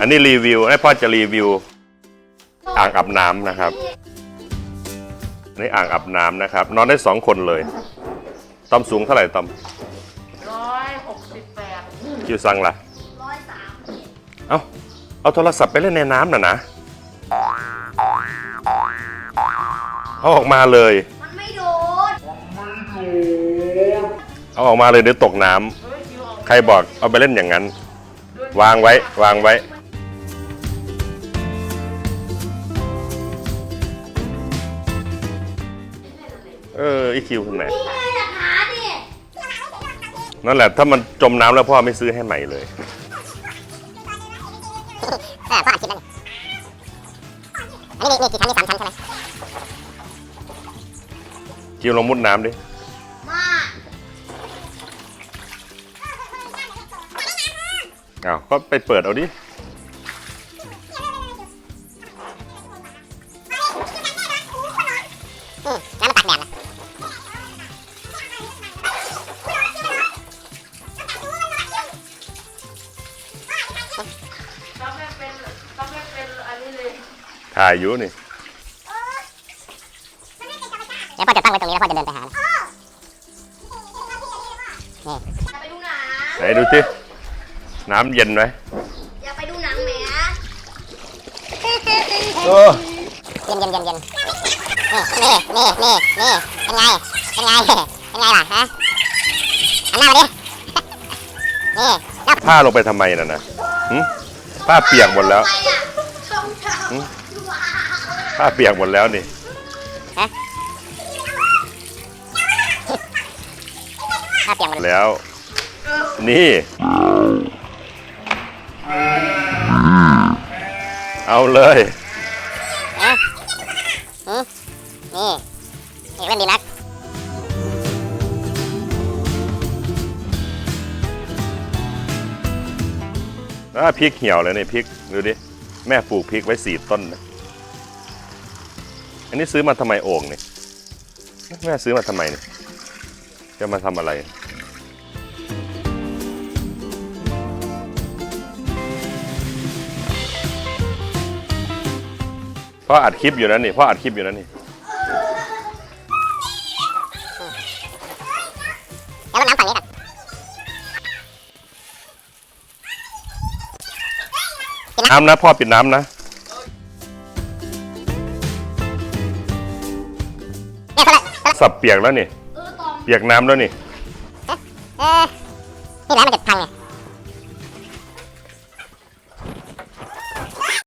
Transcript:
อันนี้รีวิวให้พ่อจะรีวิว อ่างอาบน้ำนะครับอันนี่อ่างอาบน้ำนะครับ นอนได้สองคนเลยตอมสูงเท่าไหร่ตอมร้อยหกสิบแปดคิวซังล่ะร้อยสามเอาเอาโทรศัพท์ไปเล่นในน้ำน่ะนะเอาออกมาเลย มันไม่โดนเอาออกมาเลยเดี๋ยวตกน้ำเฮ้ยคิวออกใครบอกเอาไปเล่นอย่างนั้น วางไว้วางไว้ เออไอคิวคนไหนนี่ไงหลักฐานดินั่นแหละถ้ามันจมน้ำแล้วพ่อไม่ซื้อให้ใหม่เลย เออพ่ออัดคลิปแล้วนี่อันนี้มีมีกี่ชั้นมีสามชั้นใช่ไหมคิวลองมุดน้ำดิ มาอ้าวก็ไปเปิดเอาดิ ถ่ายอยู่นี่เดี๋ยวพ่อจะตั้งไว้ตรงนี้แล้วพ่อจะเดินไปหานะนี่จะไปดูหนังไหนดูสิน้ำเย็นไหมอยากไปดูหนังแหมเออเย็นเย็นเย็นเย็นนี่นี่นี่นี่เป็นไงเป็นไงเป็นไงล่ะฮะหันหน้ามาดินี่แล้วผ้าลงไปทำไมน่ะนะหึผ้าเปียกหมดแล้ว ไปอะรองเท้าหืมว้าว ผ้าเปียกหมดแล้วนี่ถ้าเปลี่ยนหมดเลยแล้ว นี่ เอาเลยเอ๊ะอืมนี่นี่เล่นดีนักอ่าพริกเหี่ยวเลยนี่พริกดูดิ แม่ปลูกพริกไว้สี่ต้นนะ อันนี้ซื้อมาทำไมโอ่งนี่แม่ซื้อมาทำไมนี่จะมาทำอะไรพ่ออัดคลิปอยู่นั่นนี่พ่ออัดคลิปอยู่นั่นนี่แล้วรดน้ำฝั่งนี้กันน้ำนะพ่อปิดน้ำนะ สับเปียกแล้วนี่ เออตอม เปียกน้ำแล้วนี่ เอ๊ะนี่ร้านมันจะพังไง